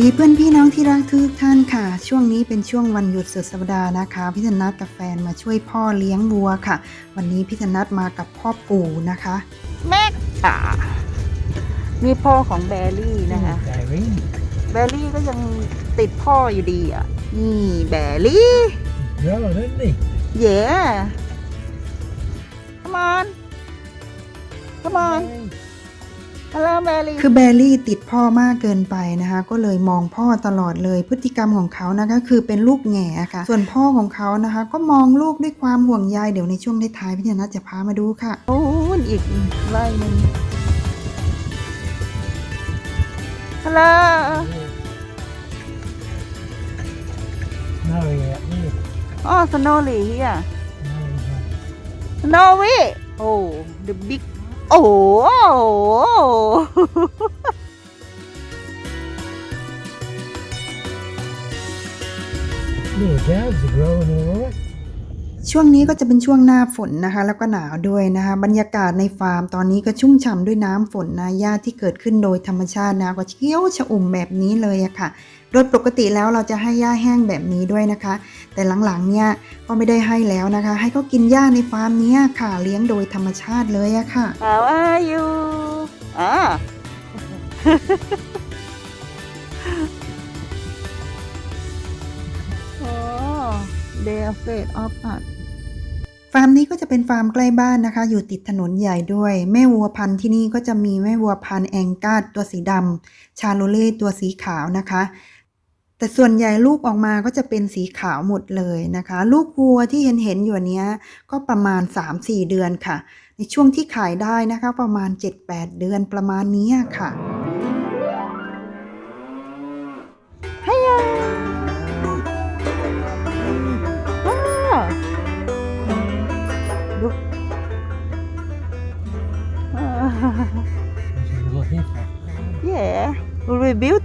ดีเพื่อนพี่น้องที่รักทุกท่านค่ะ ช่วงนี้เป็นช่วงวันหยุดสุดสัปดาห์นะคะพี่ธนัทกับแฟนมาช่วยพ่อเลี้ยงวัวค่ะ วันนี้พี่ธนัทมากับพ่อปู่นะคะแม็กอ่านี่พ่อของแบรี่นะคะไดรี่แบรี่ก็ยังติดพ่ออยู่ดีอะ นี่แบรี่เยอะเลยนี่เย่ come on come on hello แบรี่คือแบรี่ติดพ่อมากเกินไปนะคะ ก็เลยมองพ่อตลอดเลย พฤติกรรมของเขานะคะคือเป็นลูกแง่ค่ะ ส่วนพ่อของเขานะคะ ก็มองลูกด้วยความห่วงใยเดี๋ยวในช่วงท้ายๆพี่ธนัทจะพามาดูค่ะ โอ้นอีกไล่หนึง hello น่าเลยอะนี่อ๋อ snowy here น่าเลยครับ snowy oh the big โอ้โหนี่ calves are growing alright ช่วงนี้ก็จะเป็นช่วงหน้าฝนนะคะ แล้วก็หนาวด้วยนะคะ บรรยากาศในฟาร์มตอนนี้ก็ชุ่มฉ่ำด้วยน้ำฝนนะหญ้าที่เกิดขึ้นโดยธรรมชาตินะก็เขียวชอุ่มแบบนี้เลยอะค่ะ โดยปกติแล้วเราจะให้หญ้าแห้งแบบนี้ด้วยนะคะ แต่หลังๆเนี่ยก็ไม่ได้ให้แล้วนะคะ ให้เขากินหญ้าในฟาร์มนี้ค่ะ เลี้ยงโดยธรรมชาติเลยอะค่ะ How are you อ่าโอ้ they are afraid of us ฟาร์มนี้ก็จะเป็นฟาร์มใกล้บ้านนะคะ อยู่ติดถนนใหญ่ด้วย แม่วัวพันธุ์ที่นี่ก็จะมีแม่วัวพันธุ์แองกาดตัวสีดำชาโลเล่ตัวสีขาวนะคะ แต่ส่วนใหญ่ลูกออกมาก็จะเป็นสีขาวหมดเลยนะคะ ลูกวัวที่เห็นเห็นอยู่เนี้ยก็ประมาณ 3-4 เดือนค่ะ ในช่วงที่ขายได้นะคะ ประมาณ 7-8 เดือนประมาณนี้ค่ะ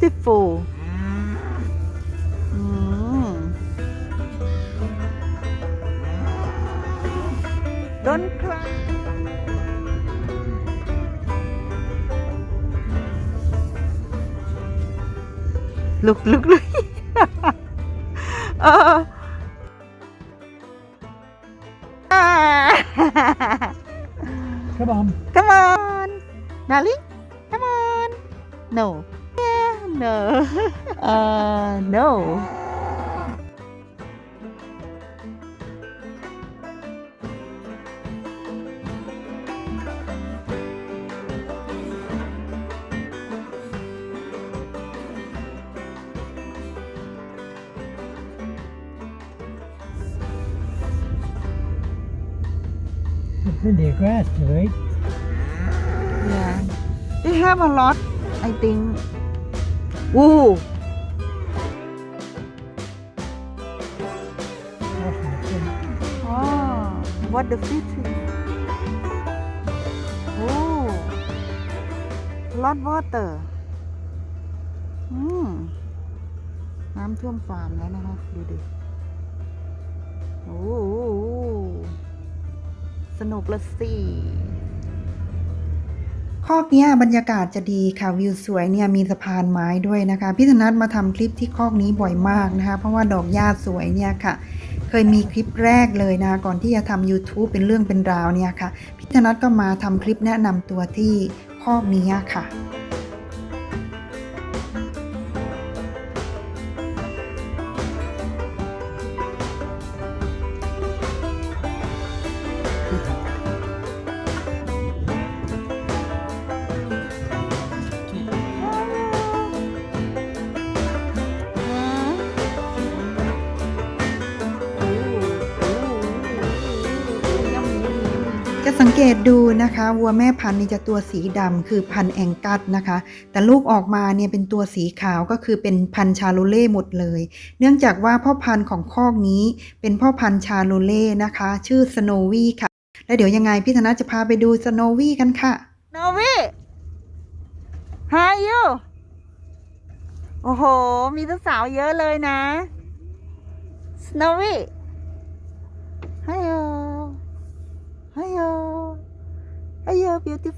very beautiful อืม Don't cry look look look เอออ่า Come on. Come on, darling. Come on. No. Yeah, no. uh, no. Plenty of grass right? Yeah. They have a lot, I think. Ooh. Oh, what the fish is. Oh, lot water. อืมน้ำท่วมฟาร์มแล้วนะคะ ดูดิ โอ้โหสนุกละสิ คอกเนี้ยบรรยากาศจะดีค่ะวิวสวยเนี่ยมีสะพานไม้ด้วยนะคะพี่ธนัทมาทำคลิปที่คอกนี้บ่อยมากนะคะเพราะว่าดอกหญ้าสวยเนี่ยค่ะ เคยมีคลิปแรกเลยนะคะก่อนที่จะทำ YouTube เป็นเรื่องเป็นราวเนี่ยค่ะพี่ธนัทก็มาทำคลิปแนะนำตัวที่คอกนี้ค่ะ เกตดูนะคะวัวแม่พันธุ์นี่จะตัวสีดำคือพันธุ์แองกัสนะคะ แต่ลูกออกมาเนี่ยเป็นตัวสีขาวก็คือเป็นพันธุ์ชาโลเล่หมดเลย เนื่องจากว่าพ่อพันธุ์ของคอกนี้เป็นพ่อพันธุ์ชาโลเล่นะคะ ชื่อสโนวี่ค่ะ แล้วเดี๋ยวยังไงพี่ธนาจะพาไปดูสโนวี่กันค่ะโนวิฮายูโอ้โห มีสาวเยอะเลยนะสโนวิ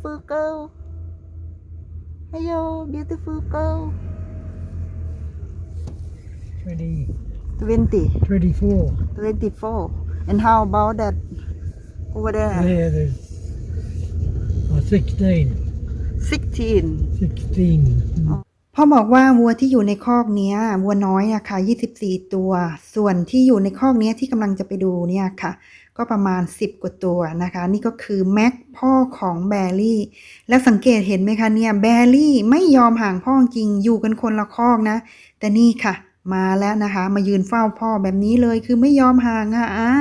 beautiful cow. Hello, beautiful cow. 20. 20. 24. 24. And how about that over there? There, there's oh, 16. 16. 16. Oh. พ่อบอกว่าวัวที่อยู่ในคอกเนี้ยวัวน้อยอะค่ะ24 ตัว ส่วนที่อยู่ในคอกเนี้ยที่กำลังจะไปดูเนี่ยค่ะ ก็ประมาณ 10 กว่าตัวนะคะ นี่ก็คือแม็กพ่อของแบรี่ แล้วสังเกตเห็นไหมคะเนี่ยแบรี่ไม่ยอมห่างพ่อจริงอยู่กันคนละคอกนะ แต่นี่ค่ะ มาแล้วนะคะ มายืนเฝ้าพ่อแบบนี้เลยคือไม่ยอมห่างอะอ่า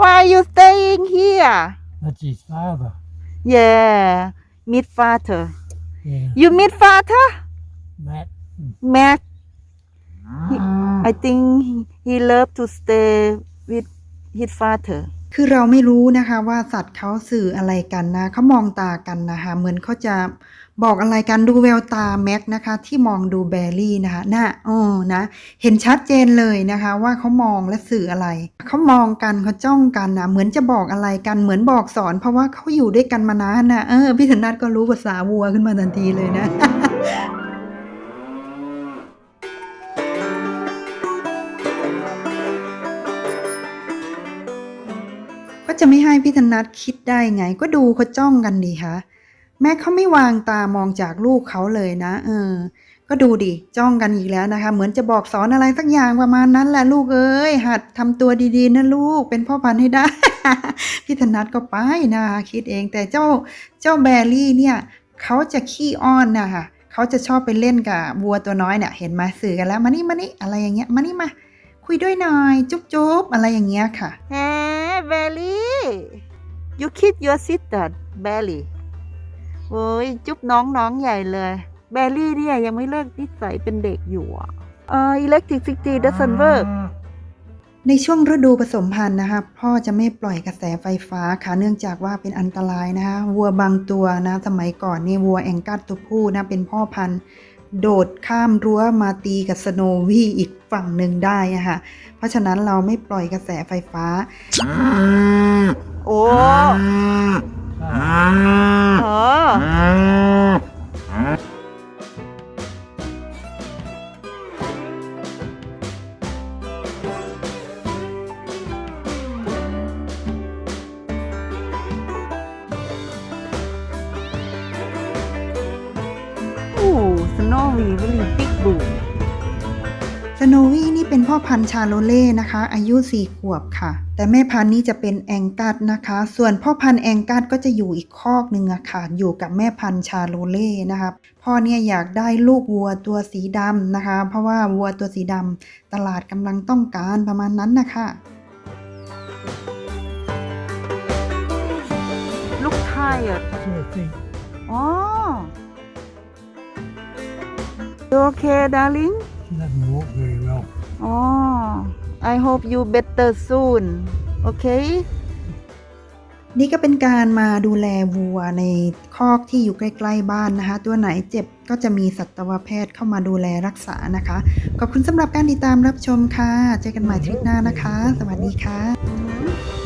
why are you staying here That's his father. yeah meet father Yeah. you meet father Matt. Mac ah. he- I think he love to stay with his father คือเราไม่รู้นะคะว่าสัตว์เขาสื่ออะไรกันนะเขามองตากันนะคะเหมือนเขาจะบอกอะไรกันดูแววตาแม็กนะคะที่มองดูแบรี่นะคะน่ะอ๋อนะเห็นชัดเจนเลยนะคะว่าเขามองและสื่ออะไรเขามองกันเขาจ้องกันนะเหมือนจะบอกอะไรกันเหมือนบอกสอน เพราะว่าเขาอยู่ด้วยกันมานานนะเออพี่ธนัทก็รู้ภาษาวัวขึ้นมาทันทีเลยนะ จะไม่ให้พี่ธนัทคิดได้ไง ก็ดูเขาจ้องกันดีคะแม่เขาไม่วางตามองจากลูกเขาเลยนะ เออ ก็ดูดิจ้องกันอีกแล้วนะคะ เหมือนจะบอกสอนอะไรสักอย่างประมาณนั้นแหละลูกเอ้ยหัดทำตัวดีๆนะลูกเป็นพ่อพันธุ์ให้ได้ พี่ธนัทก็ไปนะคะคิดเองแต่เจ้าเจ้าแบรี่เนี่ยเขาจะขี้อ้อนนะคะเขาจะชอบไปเล่นกับวัวตัวน้อยเนี่ยเห็นไหมสื่อกันแล้วมานี่มานี่อะไรอย่างเงี้ยมานี่มา คุยด้วยหน่อย จุ๊บจุ๊บอะไรอย่างเงี้ยค่ะ Hey Belly you kiss your sister Belly โอ้ยจุ๊บน้องน้องใหญ่เลยแบลลี่เนี่ยยังไม่เลิกนิสัยเป็นเด็กอยู่อะเออ electricity doesn't work ในช่วงฤดูผสมพันธุ์นะคะพ่อจะไม่ปล่อยกระแสไฟฟ้าค่ะเนื่องจากว่าเป็นอันตรายนะคะวัวบางตัวนะ สมัยก่อนนี่วัวแองกัสตัวผู้นะเป็นพ่อพันธุ์ โดดข้ามรั้วมาตีกับสโนวี่อีกฝั่งหนึ่งได้อะค่ะ เพราะฉะนั้นเราไม่ปล่อยกระแสไฟฟ้า โอ้ Ah. เออ วีวลีบิ๊กบูสโนวี่นี่เป็นพ่อพันธุ์ชาโลเล่นะคะ อายุ 4 ขวบค่ะ แต่แม่พันธุ์นี่จะเป็นแองกัสนะคะ ส่วนพ่อพันธุ์แองกัสก็จะอยู่อีกคอกหนึ่งอะค่ะ อยู่กับแม่พันธุ์ชาโลเล่นะคะพ่อเนี่ยอยากได้ลูกวัวตัวสีดำนะคะ เพราะว่าวัวตัวสีดำตลาดกำลังต้องการประมาณนั้นนะคะลูกไทยอะ Sore feet. อ๋อ You okay darling She doesn't walk very well. อ๋อ I hope you better soon โอเคนี่ก็เป็นการมาดูแลวัวในคอกที่อยู่ใกล้ๆบ้านนะคะ ตัวไหนเจ็บก็จะมีสัตวแพทย์เข้ามาดูแลรักษานะคะ ขอบคุณสำหรับการติดตามรับชมค่ะ เจอกันใหม่ทริปหน้านะคะ สวัสดีค่ะอื